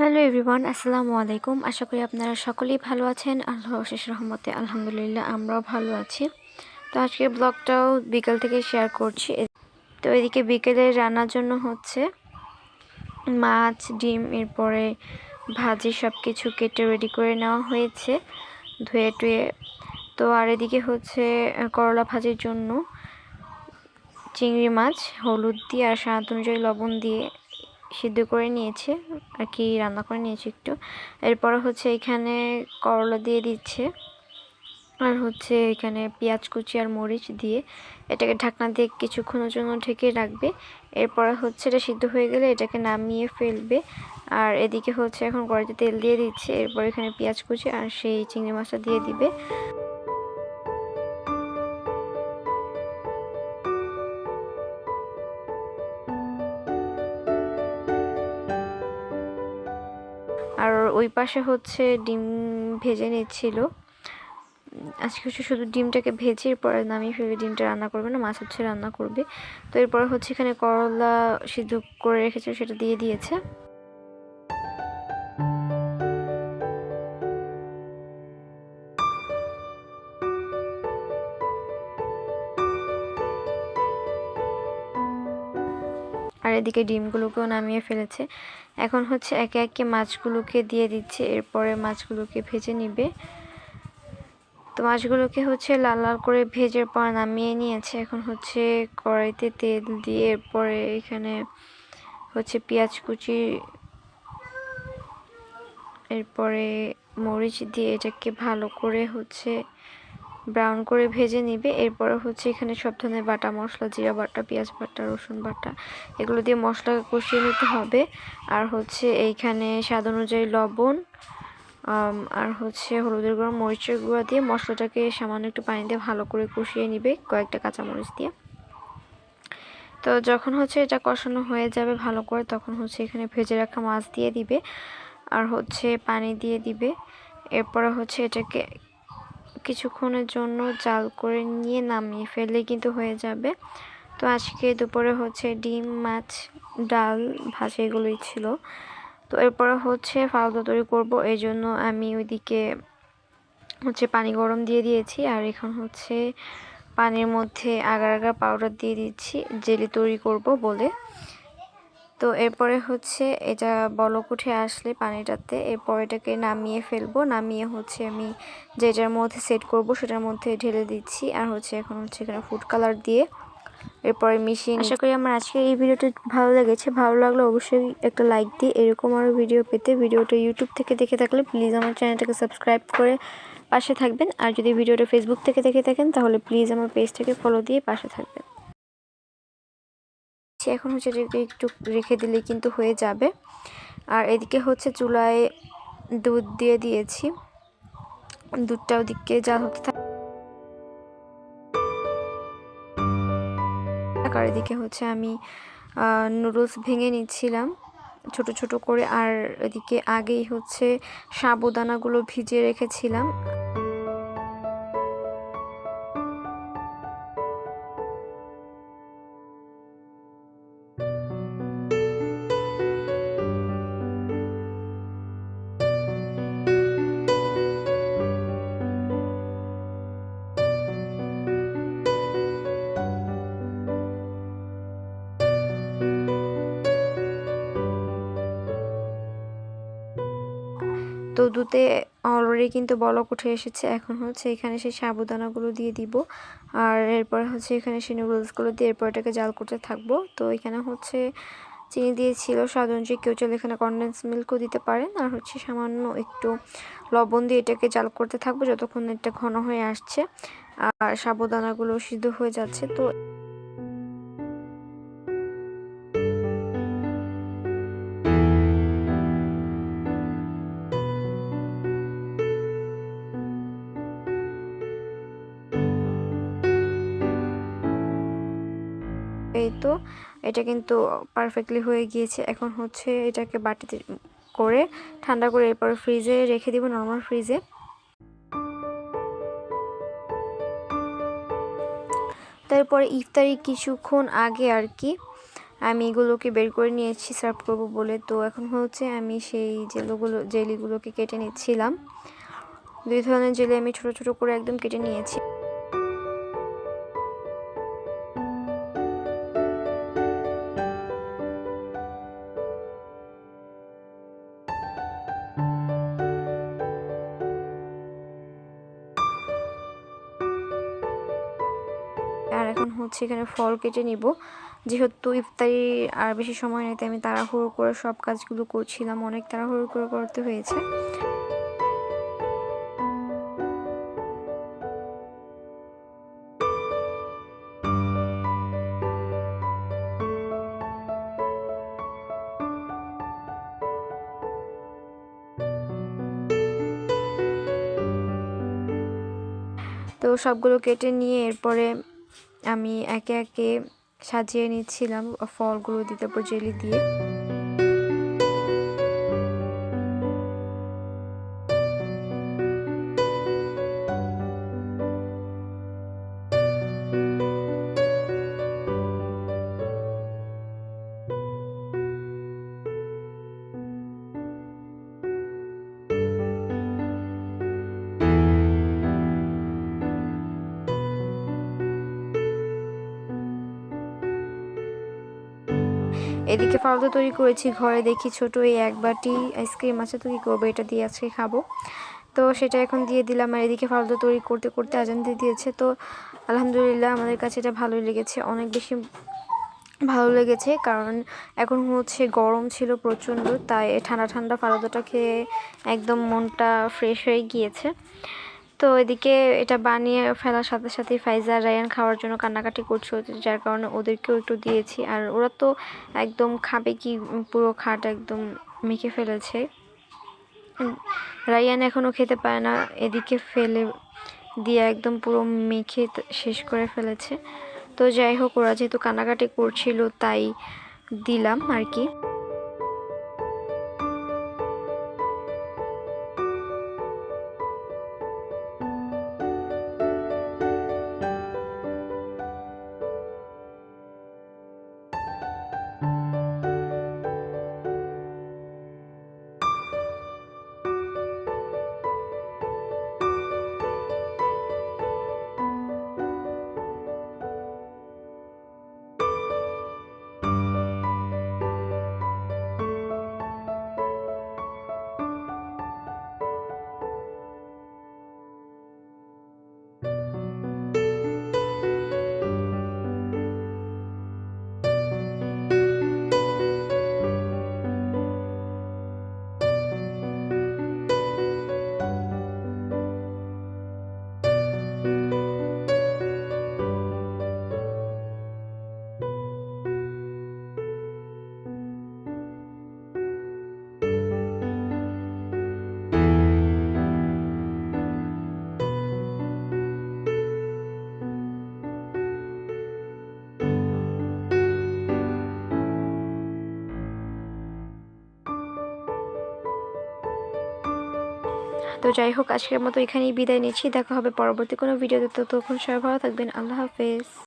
Hello everyone, আসসালামু আলাইকুম। আশা করি আপনারা সকলেই ভালো আছেন। আল্লাহ অশেষ রহমতে, আলহামদুলিল্লাহ, আমরাও ভালো আছি। তো আজকে ব্লগটাও বিকেল থেকে শেয়ার করছি। তো এদিকে বিকেলে রান্নার জন্য হচ্ছে মাছ, ডিম, এরপরে ভাজি সব কিছু কেটে রেডি করে নেওয়া হয়েছে, ধুয়ে টুয়ে। তো আর এদিকে হচ্ছে করলা ভাজির জন্য চিংড়ি মাছ, হলুদ দিয়ে আর স্বাদ অনুযায়ী লবণ দিয়ে সিদ্ধ করে নিয়েছে, আর কি রান্না করে নিয়েছে একটু। এরপর হচ্ছে এখানে করলা দিয়ে দিচ্ছে, আর হচ্ছে এখানে পেঁয়াজ কুচি আর মরিচ দিয়ে এটাকে ঢাকনা দিয়ে কিছুক্ষণের জন্য ঢেকে রাখবে। এরপরে হচ্ছে এটা সিদ্ধ হয়ে গেলে এটাকে নামিয়ে ফেলবে, আর এদিকে হচ্ছে এখন কড়াইতে তেল দিয়ে দিচ্ছে। এরপর এখানে পেঁয়াজ কুচি আর সেই চিংড়ি মাছটা দিয়ে দিবে। ওই পাশে হচ্ছে ডিম ভেজে নিচ্ছিল। আজকে হচ্ছে শুধু ডিমটাকে ভেজে, এরপরে নামিয়ে ফেলে ডিমটা রান্না করবে না, মাছ হচ্ছে রান্না করবে। তো এরপরে হচ্ছে এখানে করলা সিদ্ধ করে রেখেছে, সেটা দিয়ে দিয়েছে। আর এদিকে ডিমগুলোকেও নামিয়ে ফেলেছে। এখন হচ্ছে একে একে মাছগুলোকে দিয়ে দিচ্ছে, এরপরে মাছগুলোকে ভেজে নিবে। তো মাছগুলোকে হচ্ছে লাল লাল করে ভেজের পর নামিয়ে নিয়েছে। এখন হচ্ছে কড়াইতে তেল দিয়ে এরপরে এখানে হচ্ছে পেঁয়াজ কুচি, এরপরে মরিচ দিয়ে এটাকে ভালো করে হচ্ছে ব্রাউন করে ভেজে নিবে। এরপরে হচ্ছে এখানে সব ধরনের বাটা মশলা, জিরা বাটা, পেঁয়াজ বাটা, রসুন বাটা, এগুলো দিয়ে মশলা কষিয়ে নিতে হবে। আর হচ্ছে এইখানে স্বাদ অনুযায়ী লবণ আর হচ্ছে হলুদের গুঁড়ো, মরিচের গুঁড়া দিয়ে মশলাটাকে সামান্য একটু পানি দিয়ে ভালো করে কষিয়ে নিবে কয়েকটা কাঁচামরিচ দিয়ে। তো যখন হচ্ছে এটা কষানো হয়ে যাবে ভালো করে, তখন হচ্ছে এখানে ভেজে রাখা মাছ দিয়ে দিবে। আর হচ্ছে পানি দিয়ে দিবে। এরপরে হচ্ছে এটাকে কিছুক্ষণের জন্য জাল করে নিয়ে নামিয়ে ফেললে কিন্তু হয়ে যাবে। তো আজকে দুপুরে হচ্ছে ডিম, মাছ, ডাল ভাজা এগুলোই ছিল। তো এরপরে হচ্ছে ফালুদা তৈরি করব এই জন্য আমি ওইদিকে হচ্ছে পানি গরম দিয়ে দিয়েছি। আর এখন হচ্ছে পানির মধ্যে আগার আগার পাউডার দিয়ে দিচ্ছি, জেলি তৈরি করব বলে। তো এরপরে হচ্ছে এটা বলক উঠে আসলে পানিটাতে এরপর এটাকে নামিয়ে ফেলব। নামিয়ে হচ্ছে আমি যেটার মধ্যে সেট করব সেটার মধ্যে ঢেলে দিচ্ছি। আর হচ্ছে এখন হচ্ছে এখানে ফুড কালার দিয়ে এরপরে মিশিয়ে আশা করি আমার আজকে এই ভিডিওটা ভালো লেগেছে। ভালো লাগলে অবশ্যই একটা লাইক দিয়ে এরকম আরও ভিডিও পেতে ভিডিওটা ইউটিউব থেকে দেখে থাকলে প্লিজ আমার চ্যানেলটাকে সাবস্ক্রাইব করে পাশে থাকবেন। আর যদি ভিডিওটা ফেসবুক থেকে দেখে থাকেন তাহলে প্লিজ আমার পেজটাকে ফলো দিয়ে পাশে থাকবেন। এখন হচ্ছে এটাকে একটু রেখে দিলে কিন্তু হয়ে যাবে। আর এদিকে হচ্ছে চুলায় দুধ দিয়ে দিয়েছি। দুধটা ওদিকে যা হতে থাকে আর এদিকে হচ্ছে আমি নুডলস ভেঙে নিচ্ছিলাম ছোট ছোট করে। আর এদিকে আগেই হচ্ছে সাবুদানাগুলো ভিজিয়ে রেখেছিলাম। তো দুধে অলরেডি কিন্তু বলক উঠে এসেছে। এখন হচ্ছে এখানে সেই সাবুদানাগুলো দিয়ে দিব। আর এরপরে হচ্ছে এখানে সেই নুডলসগুলো দিয়ে এরপর এটাকে জাল করতে থাকব। তো এখানে হচ্ছে চিনি দিয়েছিল স্বাদ অনুযায়ী কেউ চলে এখানে কনডেন্স মিল্কও দিতে পারেন। আর হচ্ছে সামান্য একটু লবণ দিয়ে এটাকে জাল করতে থাকব, যতক্ষণ এটা ঘন হয়ে আসছে। আর সাবুদানাগুলো সিদ্ধ হয়ে যাচ্ছে। তো এই তো, এটা কিন্তু পারফেক্টলি হয়ে গিয়েছে। এখন হচ্ছে এটাকে বাটিতে করে ঠান্ডা করে এরপর ফ্রিজে রেখে দিব নর্মাল ফ্রিজে তারপরে ইফতারি কিছুক্ষণ আগে আর কি আমি এগুলোকে বের করে নিয়েছি সার্ভ করব বলে। তো এখন হচ্ছে আমি সেই জেলোগুলো, জেলিগুলোকে কেটে নিচ্ছিলাম। দুই ধরনের জেলি আমি ছোট ছোট করে একদম কেটে নিয়েছি। এখন হচ্ছে এখানে ফল কেটে নিব। যেহেতু ইফতারি আর বেশি সময় নেই, তাই আমি তাড়াহুড়ো করে সব কাজগুলো করছিলাম। অনেক তাড়াহুড়ো করে করতে হয়েছে। তো সবগুলো কেটে নিয়ে এরপরে আমি একে একে সাজিয়ে নিচ্ছিলাম ফলগুলো দিতে পর জেলি দিয়ে। এদিকে ফালুদা তৈরি করেছি, ঘরে দেখি ছোট এই এক বাটি আইসক্রিম আছে তো কী করব, এটা দিয়ে আজকে খাব। তো সেটা এখন দিয়ে দিলাম আর এদিকে ফালুদা তৈরি করতে করতে আজান দিয়ে দিয়েছে। তো আলহামদুলিল্লাহ আমাদের কাছে এটা ভালোই লেগেছে, অনেক বেশি ভালো লেগেছে কারণ এখন হচ্ছে গরম ছিল প্রচণ্ড, তাই ঠান্ডা ঠান্ডা ফালুদাটা খেয়ে একদম মনটা ফ্রেশ হয়ে গিয়েছে। তো এদিকে এটা বানিয়ে ফেলার সাথে সাথে ফাইজা রায়ান খাওয়ার জন্য কান্নাকাটি করছিল, যার কারণে ওদেরকেও একটু দিয়েছি। আর ওরা তো একদম খাবে কি পুরো খাট একদম মেখে ফেলেছে। রায়ান এখনও খেতে পায় না, এদিকে ফেলে দিয়ে একদম পুরো মেখে শেষ করে ফেলেছে। তো যাই হোক, ওরা যেহেতু কান্নাকাটি করছিল, তাই দিলাম আর কি। তো যাই হোক, আজকের মতো এখানেই বিদায় নিচ্ছি। দেখা হবে পরবর্তী কোনো ভিডিওতে। তো তখন সবাই ভালো থাকবেন। আল্লাহ হাফেজ।